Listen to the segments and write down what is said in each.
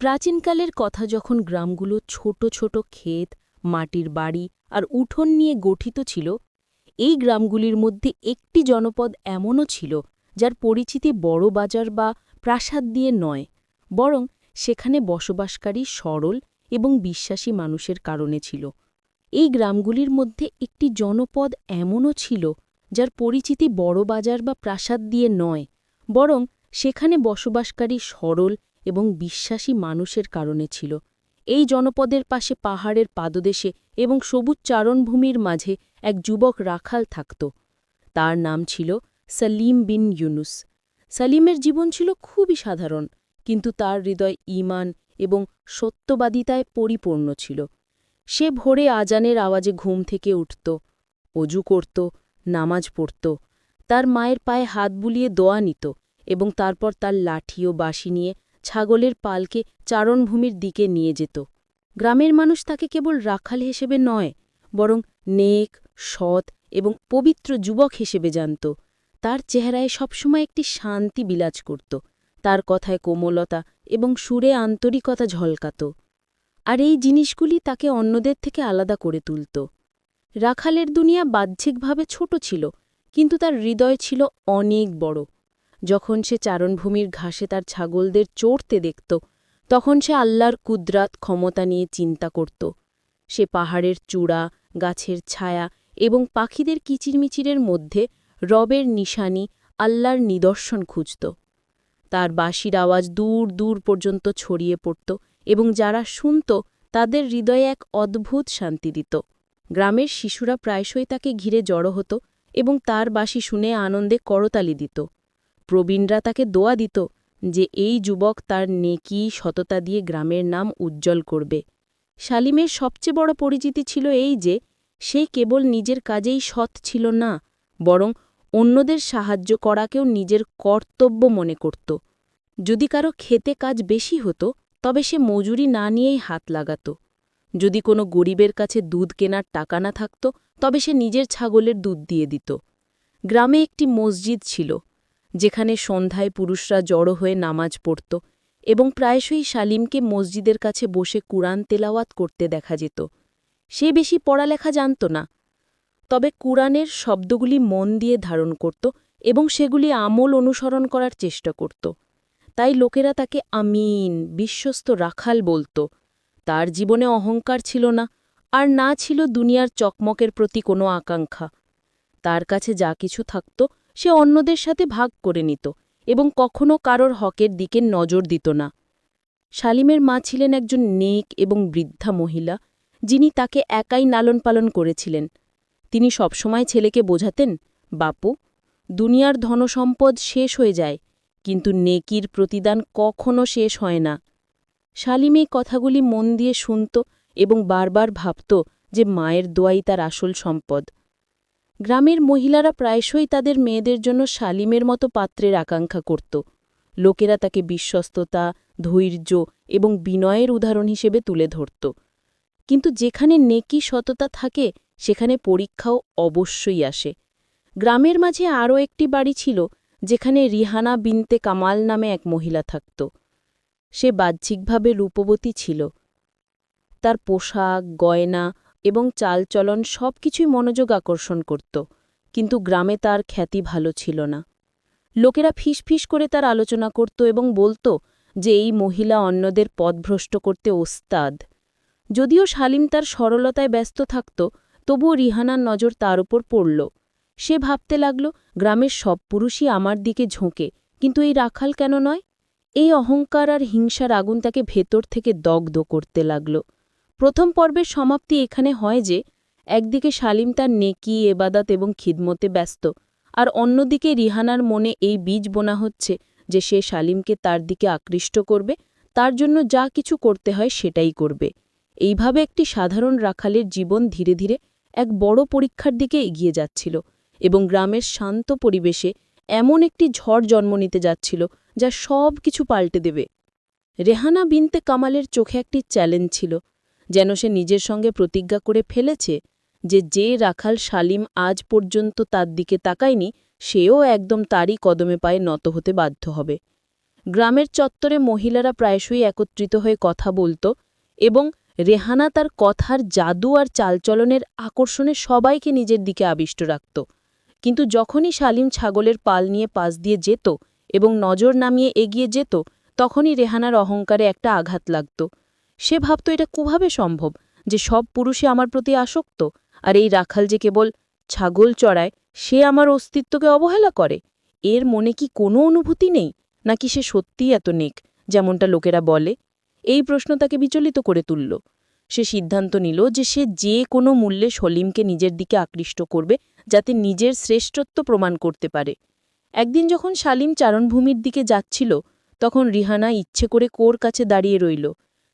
প্রাচীনকালের কথা যখন গ্রামগুলো ছোট ছোট ক্ষেত, মাটির বাড়ি আর উঠোন নিয়ে গঠিত ছিল, এই গ্রামগুলির মধ্যে একটি জনপদ এমনও ছিল যার পরিচিতি বড় বাজার বা প্রাসাদ দিয়ে নয়, বরং সেখানে বসবাসকারী সরল এবং বিশ্বাসী মানুষের কারণে ছিল। এই গ্রামগুলির মধ্যে একটি জনপদ এমনও ছিল যার পরিচিতি বড় বাজার বা প্রাসাদ দিয়ে নয়, বরং সেখানে বসবাসকারী সরল এবং বিশ্বাসী মানুষের কারণে ছিল। এই জনপদের পাশে পাহাড়ের পাদদেশে এবং সবুজ চারণভূমির মাঝে এক যুবক রাখাল থাকত। তার নাম ছিল সলিম বিন ইউনুস। সালিমের জীবন ছিল খুবই সাধারণ, কিন্তু তার হৃদয় ঈমান এবং সত্যবাদিতায় পরিপূর্ণ ছিল। সে ভোরে আজানের আওয়াজে ঘুম থেকে উঠত, অজু করত, নামাজ পড়ত, তার মায়ের পায়ে হাত বুলিয়ে দোয়া নিত এবং তারপর তার লাঠি ও বাঁশি নিয়ে ছাগলের পালকে চারণভূমির দিকে নিয়ে যেত। গ্রামের মানুষ তাকে কেবল রাখাল হিসেবে নয়, বরং নেক, সৎ এবং পবিত্র যুবক হিসেবে জানত। তার চেহারায় সবসময় একটি শান্তি বিলাজ করত। তার কথায় কোমলতা এবং সুরে আন্তরিকতা ঝলকাত। আর এই জিনিসগুলি তাকে অন্যদের থেকে আলাদা করে তুলত। রাখালের দুনিয়া বাহ্যিকভাবে ছোট ছিল, কিন্তু তার হৃদয় ছিল অনেক বড়। যখন সে চারণভূমির ঘাসে তার ছাগলদের চড়তে দেখত, তখন সে আল্লাহর কুদরাত ক্ষমতা নিয়ে চিন্তা করত। সে পাহাড়ের চূড়া, গাছের ছায়া এবং পাখিদের কিচিরমিচিরের মধ্যে রবের নিশানি আল্লাহর নিদর্শন খুঁজত। তার বাঁশির আওয়াজ দূর দূর পর্যন্ত ছড়িয়ে পড়ত এবং যারা শুনত, তাদের হৃদয়ে এক অদ্ভুত শান্তি দিত। গ্রামের শিশুরা প্রায়শই তাকে ঘিরে জড়ো হতো এবং তার বাঁশি শুনে আনন্দে করতালি দিত। প্রবীণরা তাকে দোয়া দিত যে এই যুবক তার নেকি, সততা দিয়ে গ্রামের নাম উজ্জ্বল করবে। শালিমের সবচেয়ে বড় পরিচিতি ছিল এই যে, সে কেবল নিজের কাজেই সৎ ছিল না, বরং অন্যদের সাহায্য করাকেও নিজের কর্তব্য মনে করত। যদি কারও খেতে কাজ বেশি হতো, তবে সে মজুরি না নিয়েই হাত লাগাত। যদি কোনো গরিবের কাছে দুধ কেনার টাকা না থাকত, তবে সে নিজের ছাগলের দুধ দিয়ে দিত। গ্রামে একটি মসজিদ ছিল যেখানে সন্ধ্যায় পুরুষরা জড়ো হয়ে নামাজ পড়ত এবং প্রায়শই শালিমকে মসজিদের কাছে বসে কুরআন তেলাওয়াত করতে দেখা যেত। সে বেশি পড়ালেখা জানত না, তবে কুরআনের শব্দগুলি মন দিয়ে ধারণ করত এবং সেগুলি আমল অনুসরণ করার চেষ্টা করত। তাই লোকেরা তাকে আমিন, বিশ্বস্ত রাখাল বলত। তার জীবনে অহংকার ছিল না, আর না ছিল দুনিয়ার চকমকের প্রতি কোনো আকাঙ্ক্ষা। তার কাছে যা কিছু থাকত সে অন্যদের সাথে ভাগ করে নিত এবং কখনও কারোর হকের দিকে নজর দিত না। শালিমের মা ছিলেন একজন নেক এবং বৃদ্ধা মহিলা, যিনি তাকে একাই লালন পালন করেছিলেন। তিনি সবসময় ছেলেকে বোঝাতেন, বাপু, দুনিয়ার ধনসম্পদ শেষ হয়ে যায়, কিন্তু নেকির প্রতিদান কখনও শেষ হয় না। শালিম এই কথাগুলি মন দিয়ে শুনত এবং বারবার ভাবত যে মায়ের দোয়াই তার আসল সম্পদ। গ্রামের মহিলারা প্রায়শই তাদের মেয়েদের জন্য শালিমের মতো পাত্রের আকাঙ্ক্ষা করত। লোকেরা তাকে বিশ্বস্ততা, ধৈর্য এবং বিনয়ের উদাহরণ হিসেবে তুলে ধরত। কিন্তু যেখানে নেকি সততা থাকে, সেখানে পরীক্ষাও অবশ্যই আসে। গ্রামের মাঝে আরও একটি বাড়ি ছিল, যেখানে রিহানা বিনতে কামাল নামে এক মহিলা থাকত। সে বাহ্যিকভাবে রূপবতী ছিল। তার পোশাক, গয়না এবং চালচলন সব কিছুই মনোযোগ আকর্ষণ করত, কিন্তু গ্রামে তার খ্যাতি ভালো ছিল না। লোকেরা ফিসফিস করে তার আলোচনা করত এবং বলত যে এই মহিলা অন্যদের পথভ্রষ্ট করতে ওস্তাদ। যদিও শালিম তার সরলতায় ব্যস্ত থাকত, তবুও রিহানার নজর তার উপর পড়ল। সে ভাবতে লাগল, গ্রামের সব পুরুষই আমার দিকে ঝোঁকে, কিন্তু এই রাখাল কেন নয়? এই অহংকার আর হিংসার আগুন তাকে ভেতর থেকে দগ্ধ করতে লাগল। প্রথম পর্বের সমাপ্তি এখানে হয় যে, একদিকে শালিম তার নেকি, এবাদাত এবং খিদমতে ব্যস্ত, আর অন্যদিকে রিহানার মনে এই বীজ বোনা হচ্ছে যে সে শালিমকে তার দিকে আকৃষ্ট করবে, তার জন্য যা কিছু করতে হয় সেটাই করবে। এইভাবে একটি সাধারণ রাখালের জীবন ধীরে ধীরে এক বড় পরীক্ষার দিকে এগিয়ে যাচ্ছিল এবং গ্রামের শান্ত পরিবেশে এমন একটি ঝড় জন্ম নিতে যাচ্ছিল যা সব কিছু পাল্টে দেবে। রেহানা বিনতে কামালের চোখে একটি চ্যালেঞ্জ ছিল যেন সে নিজের সঙ্গে প্রতিজ্ঞা করে ফেলেছে যে যে রাখাল শালিম আজ পর্যন্ত তার দিকে তাকায়নি, সেও একদম তারই কদমে পায়ে নত হতে বাধ্য হবে। গ্রামের চত্বরে মহিলারা প্রায়শই একত্রিত হয়ে কথা বলত এবং রেহানা তার কথার জাদু আর চালচলনের আকর্ষণে সবাইকে নিজের দিকে আবিষ্ট রাখত। কিন্তু যখনই শালিম ছাগলের পাল নিয়ে পাশ দিয়ে যেত এবং নজর নামিয়ে এগিয়ে যেত, তখনই রেহানার অহংকারে একটা আঘাত লাগত। সে ভাবত এটা কীভাবে সম্ভব যে সব পুরুষে আমার প্রতি আসক্ত, আর এই রাখাল যে কেবল ছাগল চড়ায়, সে আমার অস্তিত্বকে অবহেলা করে। এর মনে কি কোনো অনুভূতি নেই? নাকি সে সত্যিই এত নেক, যেমনটা লোকেরা বলে? এই প্রশ্ন তাকে বিচলিত করে তুলল। সে সিদ্ধান্ত নিল যে সে যে কোনো মূল্যে সলিমকে নিজের দিকে আকৃষ্ট করবে, যাতে নিজের শ্রেষ্ঠত্ব প্রমাণ করতে পারে। একদিন যখন শালিম চারণভূমির দিকে যাচ্ছিল, তখন রিহানা ইচ্ছে করে কোর কাছে দাঁড়িয়ে রইল।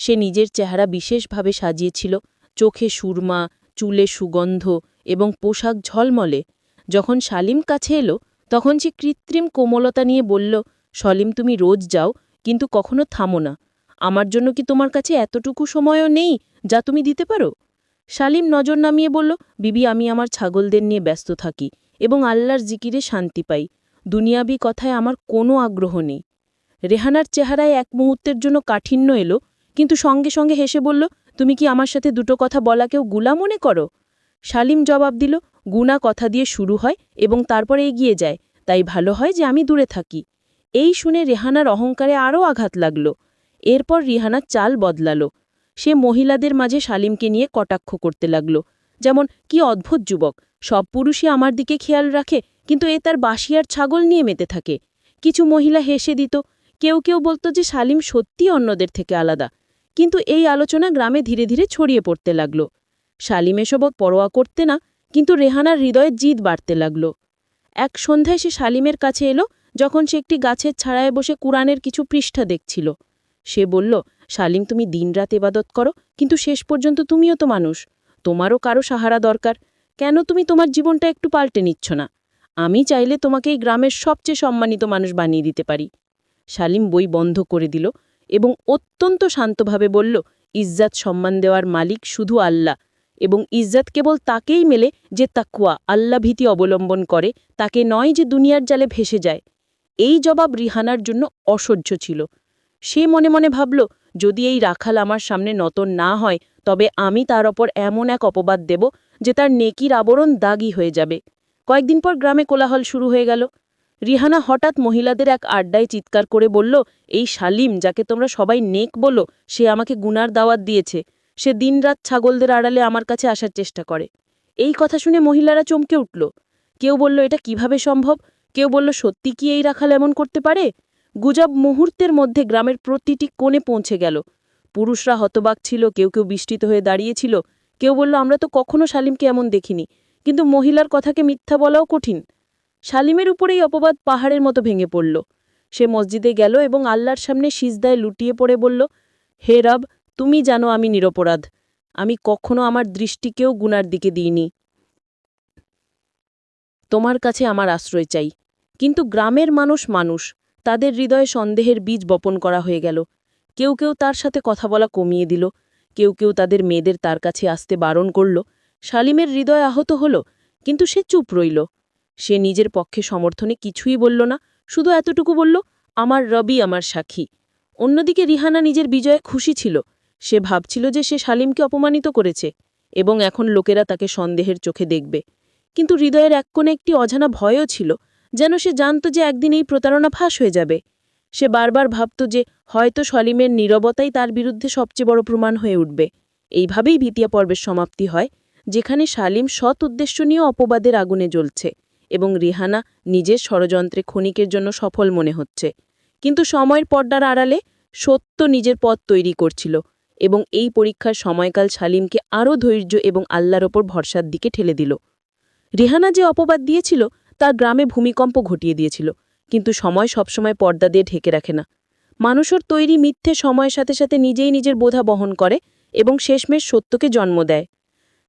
সে নিজের চেহারা বিশেষভাবে সাজিয়েছিল। চোখে সুরমা, চুলে সুগন্ধ এবং পোশাক ঝলমলে। যখন শালিম কাছে এলো, তখন সে কৃত্রিম কোমলতা নিয়ে বলল সলিম তুমি রোজ যাও, কিন্তু কখনো থামো না। আমার জন্য কি তোমার কাছে এতটুকু সময়ও নেই যা তুমি দিতে পারো? শালিম নজর নামিয়ে বলল, বিবি, আমি আমার ছাগলদের নিয়ে ব্যস্ত থাকি এবং আল্লাহর জিকিরে শান্তি পাই। দুনিয়াবি কথায় আমার কোনো আগ্রহ নেই। রেহানার চেহারায় এক মুহূর্তের জন্য কাঠিন্য এলো কিন্তু সঙ্গে সঙ্গে হেসে বলল, তুমি কি আমার সাথে দুটো কথা বলাকেও গুলা মনে করো? শালিম জবাব দিল, গুনা কথা দিয়ে শুরু হয় এবং তারপরে এগিয়ে যায়। তাই ভালো হয় যে আমি দূরে থাকি। এই শুনে রেহানার অহংকারে আরও আঘাত লাগল। এরপর রিহানার চাল বদলালো। সে মহিলাদের মাঝে শালিমকে নিয়ে কটাক্ষ করতে লাগল। যেমন, কি অদ্ভুত যুবক। সব পুরুষই আমার দিকে খেয়াল রাখে, কিন্তু এ তার বাসিয়ার ছাগল নিয়ে মেতে থাকে। কিছু মহিলা হেসে দিত। কেউ কেউ বলতো যে শালিম সত্যি অন্যদের থেকে আলাদা। কিন্তু এই আলোচনা গ্রামে ধীরে ধীরে ছড়িয়ে পড়তে লাগল। শালিম এসব পরোয়া করতে না, কিন্তু রেহানার হৃদয়ে জিদ বাড়তে লাগল। এক সন্ধ্যায় সে শালিমের কাছে এলো, যখন সে একটি গাছের ছাড়ায় বসে কুরআনের কিছু পৃষ্ঠা দেখছিল। সে বলল, শালিম, তুমি দিনরাত এবাদত করো, কিন্তু শেষ পর্যন্ত তুমিও তো মানুষ। তোমারও কারও সাহারা দরকার। কেন তুমি তোমার জীবনটা একটু পাল্টে নিচ্ছ না? আমি চাইলে তোমাকে এই গ্রামের সবচেয়ে সম্মানিত মানুষ বানিয়ে দিতে পারি। শালিম বই বন্ধ করে দিল। এবং অত্যন্ত শান্তভাবে বলল, ইজ্জাত সম্মান দেওয়ার মালিক শুধু আল্লাহ। এবং ইজ্জাত কেবল তাকেই মেলে যে তাকুয়া আল্লাহ ভীতি অবলম্বন করে, তাকে নয় যে দুনিয়ার জালে ভেসে যায়। এই জবাব রিহানার জন্য অসহ্য ছিল। সে মনে মনে ভাবল, যদি এই রাখাল আমার সামনে নতন না হয়, তবে আমি তার ওপর এমন এক অপবাদ দেব যে তার নেকির আবরণ দাগি হয়ে যাবে। কয়েকদিন পর গ্রামে কোলাহল শুরু হয়ে গেল। রিহানা হঠাৎ মহিলাদের এক আড্ডায় চিৎকার করে বলল, এই শালিম, যাকে তোমরা সবাই নেক বলো, সে আমাকে গুনার দাওয়াত দিয়েছে। সে দিনরাত ছাগলদের আড়ালে আমার কাছে আসার চেষ্টা করে। এই কথা শুনে মহিলারা চমকে উঠল। কেউ বলল, এটা কীভাবে সম্ভব? কেউ বলল, সত্যি কি এই রাখাল এমন করতে পারে? গুজব মুহূর্তের মধ্যে গ্রামের প্রতিটি কোণে পৌঁছে গেল। পুরুষরা হতবাক ছিল, কেউ কেউ বিষ্টিত হয়ে দাঁড়িয়েছিল। কেউ বলল, আমরা তো কখনো শালিমকে এমন দেখিনি। কিন্তু মহিলার কথাকে মিথ্যা বলাও কঠিন। শালিমের উপরেই অপবাদ পাহাড়ের মতো ভেঙে পড়ল। সে মসজিদে গেল এবং আল্লাহর সামনে সিজদায় লুটিয়ে পড়ে বলল, হে রব, তুমি জানো আমি নিরপরাধ। আমি কখনো আমার দৃষ্টিকেও গুনার দিকে দিইনি। তোমার কাছে আমার আশ্রয় চাই। কিন্তু গ্রামের মানুষ মানুষ, তাদের হৃদয়ে সন্দেহের বীজ বপন করা হয়ে গেল। কেউ কেউ তার সাথে কথা বলা কমিয়ে দিল। কেউ কেউ তাদের মেয়েদের তার কাছে আসতে বারণ করল। শালিমের হৃদয় আহত হল, কিন্তু সে চুপ রইল। সে নিজের পক্ষে সমর্থনে কিছুই বলল না, শুধু এতটুকু বলল, আমার রবি আমার সাক্ষী। অন্যদিকে রিহানা নিজের বিজয়ে খুশি ছিল। সে ভাবছিল যে সে শালিমকে অপমানিত করেছে এবং এখন লোকেরা তাকে সন্দেহের চোখে দেখবে। কিন্তু হৃদয়ের এক কোণে একটি অজানা ভয়ও ছিল, যেন সে জানত যে একদিন এই প্রতারণা ফাঁস হয়ে যাবে। সে বারবার ভাবত যে হয়তো সলিমের নীরবতাই তার বিরুদ্ধে সবচেয়ে বড় প্রমাণ হয়ে উঠবে। এইভাবেই ভীতিয়া পর্বের সমাপ্তি হয়, যেখানে শালিম সৎ উদ্দেশ্য নিয়ে অপবাদের আগুনে জ্বলছে। এবং রিহানা নিজের ষড়যন্ত্রে ক্ষণিকের জন্য সফল মনে হচ্ছে। কিন্তু সময়ের পর্দার আড়ালে সত্য নিজের পথ তৈরি করছিল এবং এই পরীক্ষার সময়কাল শালিমকে আরও ধৈর্য এবং আল্লাহর ওপর ভরসার দিকে ঠেলে দিল। রিহানা যে অপবাদ দিয়েছিল তার গ্রামে ভূমিকম্প ঘটিয়ে দিয়েছিল, কিন্তু সময় সবসময় পর্দা দিয়ে ঢেকে রাখে না। মানুষের তৈরি মিথ্যে সময়ের সাথে সাথে নিজেই নিজের বোধা বহন করে এবং শেষমেশ সত্যকে জন্ম দেয়।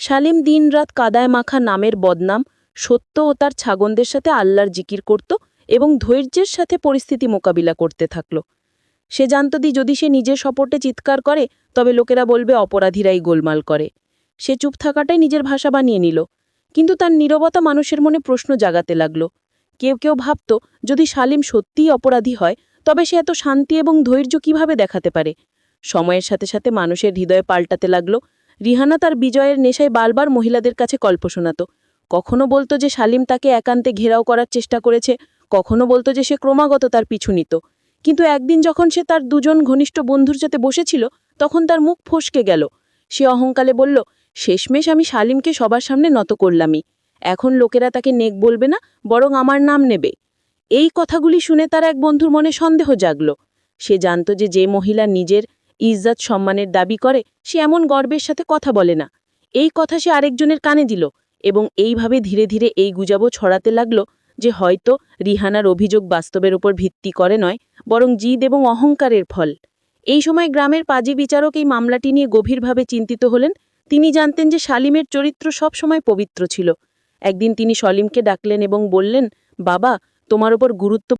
শালিম দিনরাত কাদায় মাখা নামের বদনাম সত্য ও তার ছাগনদের সাথে আল্লাহর জিকির করত এবং ধৈর্যের সাথে পরিস্থিতি মোকাবিলা করতে থাকল। সে জানত দি, যদি সে নিজের সপোর্টে চিৎকার করে, তবে লোকেরা বলবে অপরাধীরাই গোলমাল করে। সে চুপ থাকাটাই নিজের ভাষা বানিয়ে নিল। কিন্তু তার নীরবতা মানুষের মনে প্রশ্ন জাগাতে লাগল। কেউ কেউ ভাবত, যদি শালিম সত্যিই অপরাধী হয়, তবে সে এত শান্তি এবং ধৈর্য কীভাবে দেখাতে পারে? সময়ের সাথে সাথে মানুষের হৃদয়ে পাল্টাতে লাগল। রিহানা তার বিজয়ের নেশায় বারবার মহিলাদের কাছে গল্প শোনাত। কখনো বলতো যে শালিম তাকে একান্তে ঘেরাও করার চেষ্টা করেছে, কখনো বলতো যে সে ক্রমাগত তার পিছু নিত। কিন্তু একদিন যখন সে তার দুজন ঘনিষ্ঠ বন্ধুর সাথে বসেছিল, তখন তার মুখ ফসকে গেল। সে অহংকালে বলল, শেষমেশ আমি শালিমকে সবার সামনে নত করলামই। এখন লোকেরা তাকে নেক বলবে না, বরং আমার নাম নেবে। এই কথাগুলি শুনে তার এক বন্ধুর মনে সন্দেহ জাগল। সে জানত যে যে মহিলা নিজের ইজ্জত সম্মানের দাবি করে, সে এমন গর্বের সাথে কথা বলে না। এই কথা সে আরেকজনের কানে দিল। এবং এইভাবে ধীরে ধীরে এই গুজাবও ছড়াতে লাগল যে হয়তো রিহানার অভিযোগ বাস্তবের ওপর ভিত্তি করে নয়, বরং জিদ এবং অহংকারের ফল। এই সময় গ্রামের পাজি বিচারক এই মামলাটি নিয়ে গভীরভাবে চিন্তিত হলেন। তিনি জানতেন যে সালিমের চরিত্র সবসময় পবিত্র ছিল। একদিন তিনি সলিমকে ডাকলেন এবং বললেন, বাবা, তোমার ওপর গুরুত্ব